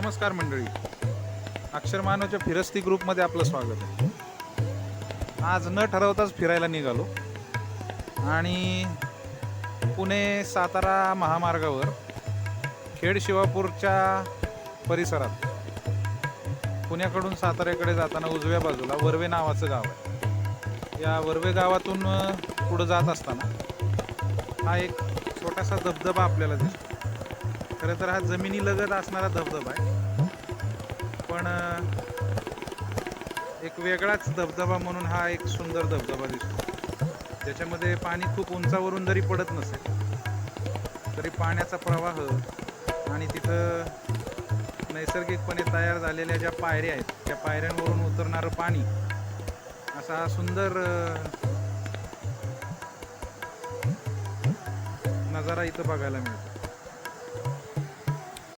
नमस्कार मंडळी. अक्षरमानवच्या फिरस्ती ग्रुपमध्ये आपलं स्वागत आहे. आज न ठरवताच फिरायला निघालो. आणि पुणे सातारा महामार्गावर खेड शिवापूरच्या परिसरात पुण्याकडून साताऱ्याकडे जाताना उजव्या बाजूला वर्वे नावाचं गाव आहे. या वर्वे गावातून पुढं जात असताना हा एक छोटासा धबधबा आपल्याला दिसतो. खरं तर हा जमिनीलगत असणारा धबधबा आहे. पण एक वेगळाच धबधबा म्हणून हा एक सुंदर धबधबा दिसतो. ज्याच्यामध्ये पाणी खूप उंचावरून जरी पडत नसेल तरी पाण्याचा प्रवाह आणि तिथं नैसर्गिकपणे तयार झालेल्या ज्या पायऱ्या आहेत त्या पायऱ्यांवरून उतरणारं पाणी असा हा सुंदर नजारा इथं बघायला मिळतो.